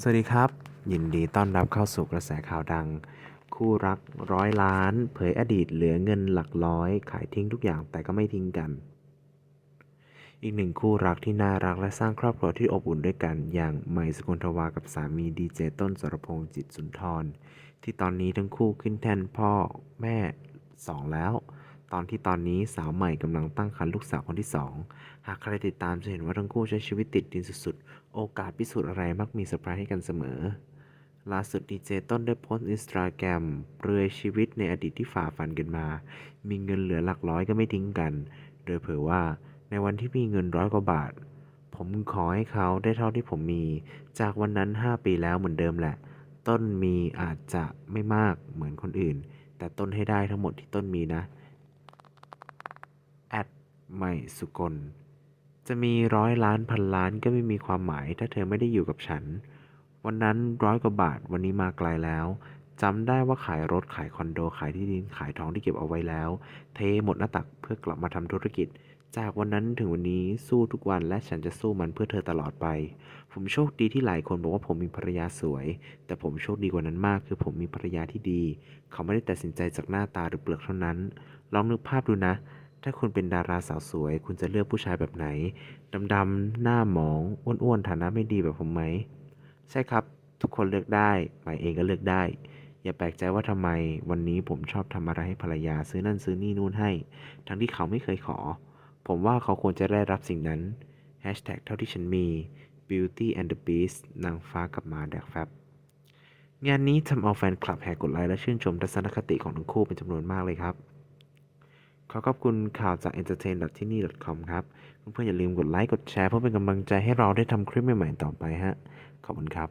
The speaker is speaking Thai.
สวัสดีครับ ยินดีต้อนรับเข้าสู่กระแสข่าวดัง คู่รักร้อยล้าน เผยอดีตเหลือเงินหลักร้อย ขายทิ้งทุกอย่างแต่ก็ไม่ทิ้งกัน อีกหนึ่งคู่รักที่น่ารักและสร้างครอบครัวที่อบอุ่นด้วยกัน อย่างใหม่สกุลทวากับสามีดีเจต้นสรพงษ์จิตสุนทร ที่ตอนนี้ทั้งคู่ขึ้นแทนพ่อแม่สองแล้ว ตอนที่ตอนนี้สาวใหม่กำลังตั้งครรภ์ลูกสาวคนที่สองหากใครติดตามจะเห็นว่าทั้งคู่ใช้ชีวิตติดดินสุดๆ โอกาสพิสูจน์อะไรมักมีเซอร์ไพรส์ให้กันเสมอ ล่าสุดดีเจต้นได้โพสต์อินสตาแกรมเปลือยชีวิตในอดีตที่ฝ่าฟันกันมา มีเงินเหลือหลักร้อยก็ไม่ทิ้งกัน โดยเผยว่าในวันที่มีเงินร้อยกว่าบาท ผมขอให้เขาได้เท่าที่ผมมี จากวันนั้น 5 ปีแล้วเหมือนเดิมแหละ ต้นมีอาจจะไม่มากเหมือนคนอื่น แต่ต้นให้ได้ทั้งหมดที่ต้นมีนะ แอดใหม่สุกล จะมีร้อยล้านพันล้านก็ไม่มีความหมาย ถ้าเธอไม่ได้อยู่กับฉัน วันนั้นร้อยกว่าบาทวันนี้มาไกลแล้วจำได้ว่าขายรถขายคอนโดขายที่ดินขายทองที่เก็บเอาไว้แล้ว เทหมดหน้าตักเพื่อกลับมาทำธุรกิจ จากวันนั้นถึงวันนี้สู้ทุกวันและฉันจะสู้มันเพื่อเธอตลอดไป ผมโชคดีที่หลายคนบอกว่าผมมีภรรยาสวย แต่ผมโชคดีกว่านั้นมาก คือผมมีภรรยาที่ดี เขาไม่ได้ตัดสินใจจากหน้าตาหรือเปลือกเท่านั้น ลองนึกภาพดูนะ ถ้าคุณเป็นดาราสาวสวย คุณจะเลือกผู้ชายแบบไหน ดำๆ หน้าหมอง อ้วนๆ ฐานะไม่ดีแบบผมไหม ใช่ครับ ทุกคนเลือกได้หมายเองก็เลือกได้ อย่าแปลกใจว่าทำไมวันนี้ผมชอบทำอะไรให้ภรรยาซื้อนั่นซื้อนี่นู่นให้ ทั้งที่เขาไม่เคยขอ ผมว่าเขาควรจะได้รับสิ่งนั้น Hashtag เท่าที่ฉันมี Beauty and the Beast นางฟ้ากับมาแดกแฟบงานนี้ทำเอาแฟนคลับแห่กดไลค์และชื่นชมทัศนคติของทั้งคู่เป็นจำนวนมากเลยครับ ขอขอบคุณข่าวจาก entertain ที่นี่ com ครับ เพื่อนๆอย่าลืมกดไลค์ กดแชร์ เพื่อเป็นกำลังใจให้เราได้ทำคลิปใหม่ๆต่อไปฮะ ขอบคุณครับ